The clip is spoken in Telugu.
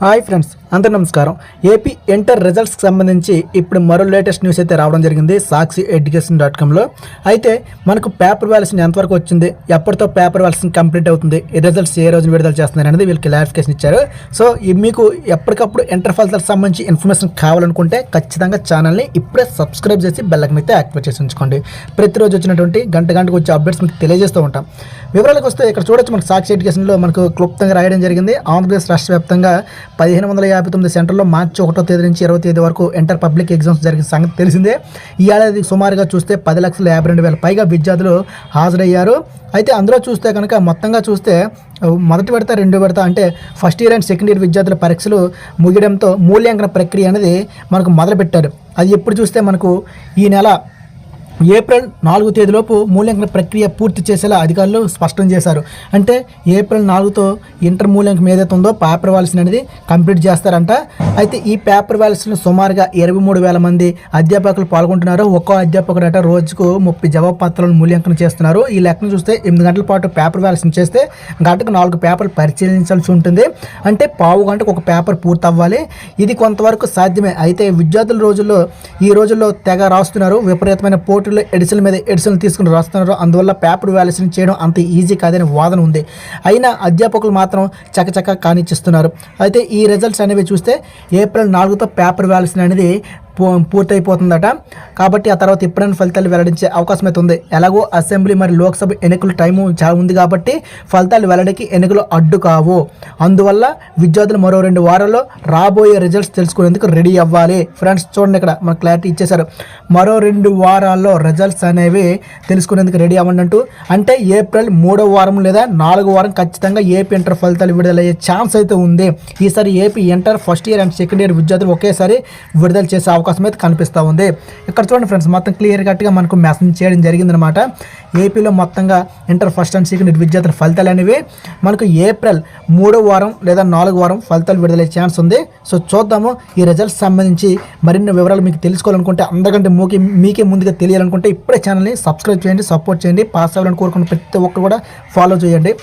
హాయ్ ఫ్రెండ్స్ అందరు నమస్కారం. ఏపీ ఇంటర్ రిజల్ట్స్కి సంబంధించి ఇప్పుడు మరో లేటెస్ట్ న్యూస్ అయితే రావడం జరిగింది సాక్షి ఎడ్యుకేషన్ డాట్ కామ్లో. అయితే మనకు పేపర్ వ్యాల్యూషన్ ఎంతవరకు వచ్చింది ఎప్పటితో పేపర్ వ్యాల్యూషన్ కంప్లీట్ అవుతుంది ఈ రిజల్ట్స్ ఏ రోజున విడుదల చేస్తున్నారు అనేది వీళ్ళకి క్లారిఫికేషన్ ఇచ్చారు. సో మీకు ఎప్పటికప్పుడు ఇంటర్ ఫలితాలకు సంబంధించి ఇన్ఫర్మేషన్ కావాలనుకుంటే ఖచ్చితంగా ఛానల్ని ఇప్పుడే సబ్స్క్రైబ్ చేసి బెల్లకి అయితే యాక్టివేట్ చేసి ఉంచుకోండి. ప్రతిరోజు వచ్చినటువంటి గంట గంటకు వచ్చే అప్డేట్స్ మీకు తెలియజేస్తూ ఉంటాం. వివరాలకు వస్తే ఇక్కడ చూడొచ్చు మనకు సాక్షి ఎడ్యుకేషన్లో మనకు క్లుప్తంగా రాయడం జరిగింది. ఆంధ్రప్రదేశ్ రాష్ట్ర వ్యాప్తంగా పదిహేను వందల యాభై తొమ్మిది సెంటర్లో మార్చి ఒకటో తేదీ నుంచి ఇరవై తేదీ వరకు ఇంటర్ పబ్లిక్ ఎగ్జామ్స్ జరిగిన సంగతి తెలిసిందే. ఈ ఏడాది సుమారుగా చూస్తే పది లక్షల యాభై రెండు వేల. పైగా విద్యార్థులు హాజరయ్యారు. అయితే అందులో చూస్తే కనుక మొత్తంగా చూస్తే మొదటి విడత రెండు విడత అంటే first year and second year విద్యార్థుల పరీక్షలు ముగియడంతో మూల్యాంకన ప్రక్రియ అనేది మనకు మొదలుపెట్టారు. అది ఎప్పుడు చూస్తే మనకు ఈ నెల ఏప్రిల్ నాలుగు తేదీలోపు మూల్యాంకన ప్రక్రియ పూర్తి చేసేలా అధికారులు స్పష్టం చేశారు. అంటే ఏప్రిల్ నాలుగుతో ఇంటర్ మూల్యాంకనం ఏదైతే ఉందో పేపర్ వాల్సిన అనేది కంప్లీట్ చేస్తారంట. అయితే ఈ పేపర్ వాల్సిన సుమారుగా ఇరవై మూడు వేల మంది అధ్యాపకులు పాల్గొంటున్నారు. ఒక్కో అధ్యాపకుడు అట రోజుకు ముప్పై జవాబు పత్రాలను మూల్యాంకనం చేస్తున్నారు. ఈ లెక్కను చూస్తే ఎనిమిది గంటల పాటు పేపర్ వాల్సిన చేస్తే గంటకు నాలుగు పేపర్లు పరిశీలించాల్సి ఉంటుంది. అంటే పావు గంటకు ఒక పేపర్ పూర్తి అవ్వాలి ఇది కొంతవరకు సాధ్యమే. అయితే విద్యార్థుల రోజుల్లో ఈ రోజుల్లో తెగ రాస్తున్నారు. విపరీతమైన పోటీ పోటీల్లో ఎడిషన్ మీద ఎడిషన్లు తీసుకుని రాస్తున్నారు. అందువల్ల పేపర్ వ్యాల్యూషన్ చేయడం అంత ఈజీ కాదని వాదన ఉంది. అయినా అధ్యాపకులు మాత్రం చకచక కానిచ్చిస్తున్నారు. అయితే ఈ రిజల్ట్స్ అనేవి చూస్తే ఏప్రిల్ నాలుగుతో పేపర్ వ్యాల్యూషన్ అనేది పూర్తయిపోతుందట. కాబట్టి ఆ తర్వాత ఎప్పుడైనా ఫలితాలు వెల్లడించే అవకాశం అయితే ఉంది. ఎలాగో అసెంబ్లీ మరి లోక్సభ ఎన్నికల టైము చాలా ఉంది కాబట్టి ఫలితాలు వెల్లడికి ఎన్నికలు అడ్డు కావు. అందువల్ల విద్యార్థులు మరో రెండు వారాల్లో రాబోయే రిజల్ట్స్ తెలుసుకునేందుకు రెడీ అవ్వాలి. ఫ్రెండ్స్ చూడండి ఇక్కడ మనకు క్లారిటీ ఇచ్చేశారు. మరో రెండు వారాల్లో రిజల్ట్స్ అనేవి తెలుసుకునేందుకు రెడీ అవ్వండి అంటూ అంటే ఏప్రిల్ మూడో వారం లేదా నాలుగో వారం ఖచ్చితంగా ఏపీ ఇంటర్ ఫలితాలు విడుదలయ్యే ఛాన్స్ అయితే ఉంది. ఈసారి AP inter first year and second year విద్యార్థులు ఒకేసారి విడుదల చేసే అవకాశం అయితే కనిపిస్తూ ఉంది. ఇక్కడ చూడండి ఫ్రెండ్స్ మొత్తం క్లియర్ కట్గా మనకు మెసేజ్ చేయడం జరిగిందనమాట ఏపీలో మొత్తంగా ఇంటర్ ఫస్ట్ అండ్ సెకండ్ విద్యార్థుల ఫలితాలు అనేవి మనకు ఏప్రిల్ మూడో వారం లేదా నాలుగో వారం ఫలితాలు విడుదలయ్యే ఛాన్స్ ఉంది. సో చూద్దాము ఈ రిజల్ట్స్ సంబంధించి మరిన్ని వివరాలు మీకు తెలుసుకోవాలనుకుంటే అందరికంటే మూకి మీకే ముందుగా తెలియాలనుకుంటే ఇప్పుడే ఛానల్ని సబ్స్క్రైబ్ చేయండి సపోర్ట్ చేయండి. పాస్ అవ్వాలని కోరుకున్న ప్రతి ఒక్కరు కూడా ఫాలో చేయండి.